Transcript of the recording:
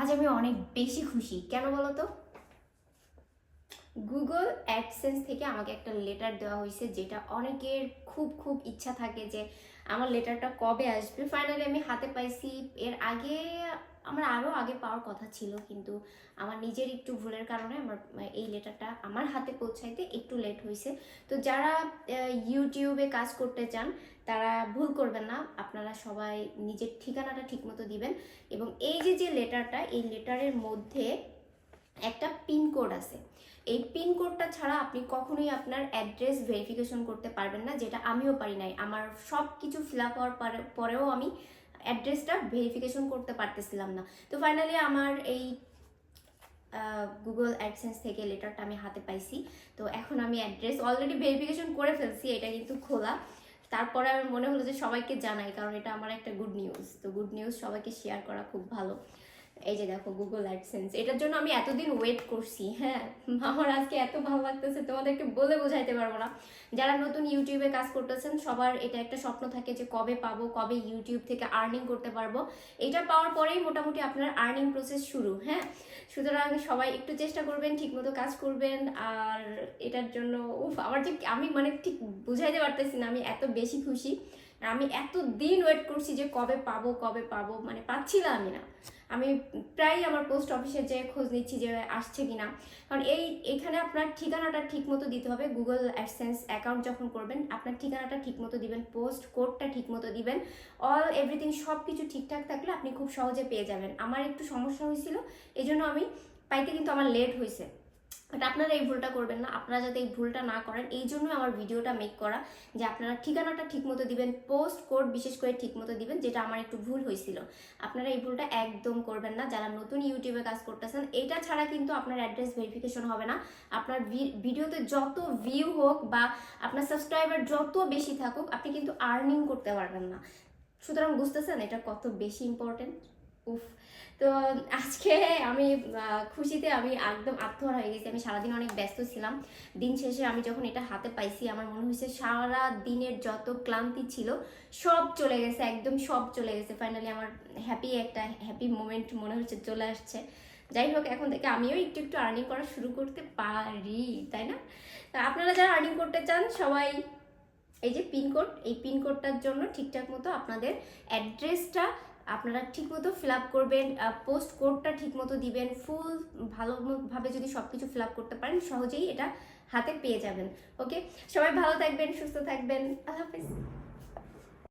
আজ আমি অনেক বেশি খুশি। কেন বলো তো? গুগল অ্যাডসেন্স থেকে আমাকে একটা লেটার দেওয়া হয়েছে, যেটা অনেকের খুব খুব ইচ্ছা থাকে যে আমার লেটারটা কবে আসবে। ফাইনালি আমি হাতে পাইছি। এর আগে, আমার আরও আগে পাওয়ার কথা ছিল, কিন্তু আমার নিজের একটু ভুলের কারণে আমার, এই লেটারটা আমার হাতে পৌঁছাইতে একটু লেট হয়েছে তো যারা ইউটিউবে কাজ করতে চান, তারা ভুল করবেন না। আপনারা সবাই নিজের ঠিকানাটা ঠিকমতো দিবেন। এবং এই যে যে লেটারটা এই লেটারের মধ্যে একটা পিনকোড আছে। এই পিনকোডটা ছাড়া আপনি কখনোই আপনার অ্যাড্রেস ভেরিফিকেশন করতে পারবেন না, যেটা আমিও পারি নাই। আমার সব কিছু ফিল আপ হওয়ার পরে- পরেও আমি অ্যাড্রেসটা ভেরিফিকেশন করতে পারতেছিলাম না। তো ফাইনালি আমার এই গুগল অ্যাডসেন্স থেকে লেটারটা আমি হাতে পাইছি। তো এখন আমি অ্যাড্রেস অলরেডি ভেরিফিকেশন করে ফেলছি, এটা কিন্তু খোলা। তারপরে আমার মনে হলো যে সবাইকে জানাই, কারণ এটা আমার একটা গুড নিউজ তো গুড নিউজ সবাইকে শেয়ার করা খুব ভালো। এই যে দেখো গুগল অ্যাডসেন্স এটার জন্য আমি এতদিন ওয়েট করছি হ্যাঁ? আমার আজকে এত ভালো লাগতেছে, তোমাদেরকে বলে বোঝাইতে পারব না। যারা নতুন ইউটিউবে কাজ করতেছেন, সবার এটা একটা স্বপ্ন থাকে যে কবে পাবো, কবে ইউটিউব থেকে আর্নিং করতে পারব। এটা পাওয়ার পরেই মোটামুটি আপনার আর্নিং প্রসেস শুরু হ্যাঁ? সুতরাং সবাই একটু চেষ্টা করবেন, ঠিকমতো কাজ করবেন, আর এটার জন্য, উফ, আমার যে আমি মানে ঠিক বুঝাইতে পারতেছি না, আমি এত বেশি খুশি। আর আমি এত দিন ওয়েট করছি যে কবে পাবো কবে পাবো মানে পাচ্ছিলাম আমি না। আমি প্রায় আমার পোস্ট অফিসে যে খোঁজ নিচ্ছি যে আসছে কি না কারণ এই, এখানে আপনার ঠিকানাটা ঠিক মতো দিতে হবে। গুগল অ্যাডসেন্স অ্যাকাউন্ট যখন করবেন, আপনার ঠিকানাটা ঠিক মতো দিবেন পোস্ট কোডটা ঠিক মতো দিবেন। অল এভরিথিং সব কিছু ঠিকঠাক থাকলে আপনি খুব সহজে পেয়ে যাবেন। আমার একটু সমস্যা হয়েছিল এই জন্য আমি পাইতে কিন্তু আমার লেট হয়েছে। বাট আপনারা এই ভুলটা করবেন না। আপনারা যাতে এই ভুলটা না করেন, এই জন্য আমার ভিডিওটা মেক করা, যে আপনারা ঠিকানাটা ঠিকমতো দিবেন পোস্ট কোড বিশেষ করে ঠিকমতো দিবেন, যেটা আমার একটু ভুল হয়েছিল। আপনারা এই ভুলটা একদম করবেন না। যারা নতুন ইউটিউবে কাজ করতেছেন, এটা ছাড়া কিন্তু আপনার অ্যাড্রেস ভেরিফিকেশন হবে না। আপনার ভিডিওতে যত ভিউ হোক বা আপনার সাবস্ক্রাইবার যত বেশি থাকুক, আপনি কিন্তু আর্নিং করতে পারবেন না। সুতরাং বুঝতেছেন এটা কত বেশি ইম্পর্টেন্ট উফ। তো আজকে আমি খুশিতে আমি একদম আত্মহারা হয়ে গেছি। আমি সারাদিন অনেক ব্যস্ত ছিলাম। দিন শেষে আমি যখন এটা হাতে পাইছি, আমার মনে হয়েছে সারা দিনের যত ক্লান্তি ছিল, সব চলে গেছে, একদম সব চলে গেছে। ফাইনালি আমার হ্যাপি একটা হ্যাপি মোমেন্ট মনে হচ্ছে চলে আসছে। যাই হোক, এখন থেকে আমিও একটু একটু আর্নিং করা শুরু করতে পারি, তাই না? তা আপনারা যারা আর্নিং করতে চান, সবাই এই যে পিনকোড এই পিনকোডটার জন্য ঠিকঠাক মতো আপনাদের অ্যাড্রেসটা আপনারা ঠিকমতো ফিল আপ করবেন পোস্ট কোডটা ঠিকমতো দিবেন ফুল ভালোভাবে যদি সব কিছু ফিল আপ করতে পারেন, সহজেই এটা হাতে পেয়ে যাবেন। ওকে সবাই ভালো থাকবেন, সুস্থ থাকবেন। আল্লাহ হাফিজ।